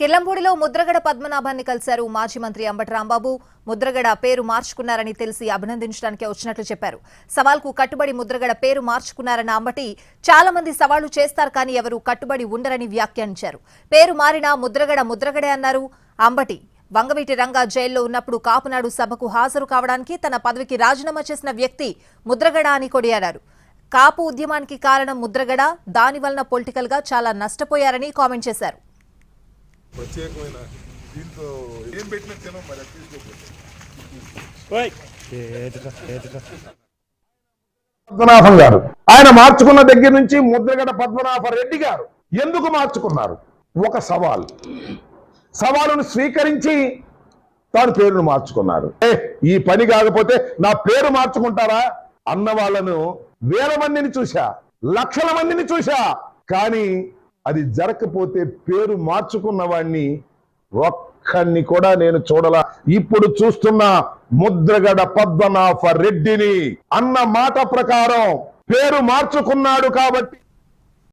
కిల్లంపూడిలో ముద్రగడ పద్మనాభాన్ని కలిశారు మాజీ మంత్రి అంబటి రాంబాబు. ముద్రగడ పేరు మార్చుకున్నారని తెలిసి అభినందించడానికి వచ్చినట్లు చెప్పారు. సవాల్కు కట్టుబడి ముద్రగడ పేరు మార్చుకున్నారన్న అంబటి చాలా మంది సవాళ్ళు చేస్తారు కానీ ఎవరు కట్టుబడి ఉండరని వ్యాఖ్యానించారు. పేరు మారినా ముద్రగడ ముద్రగడే అన్నారు. అంబటి వంగవీటి రంగా జైల్లో ఉన్నప్పుడు కాపునాడు సభకు హాజరు కావడానికి తన పదవికి రాజీనామా చేసిన వ్యక్తి ముద్రగడ అని కొడియాడారు కాపు ఉద్యమానికి కారణం ముద్రగడ. దాని వలన పొలిటికల్గా చాలా నష్టపోయారని కామెంట్ చేశారు. ప్రత్యేకమైన దీంతో ఏం పెట్టినా తినం మరి అది తీసుకోకపోతే పద్మనాభం గారు. ఆయన మార్చుకున్న దగ్గర నుంచి ముద్రగడ పద్మనాభ రెడ్డి గారు ఎందుకు మార్చుకున్నారు? ఒక సవాల్. సవాలును స్వీకరించి తాను పేరును మార్చుకున్నారు. ఏ ఈ పని కాకపోతే నా పేరు మార్చుకుంటారా? అన్న వాళ్ళను వేల మందిని చూశా లక్షల మందిని చూశా కానీ అది జరగకపోతే పేరు మార్చుకున్న వాడిని ఒక్కడిని కూడా నేను చూడలా. ఇప్పుడు చూస్తున్న ముద్రగడ పద్మనాభ రెడ్డిని అన్న మాట ప్రకారం పేరు మార్చుకున్నాడు కాబట్టి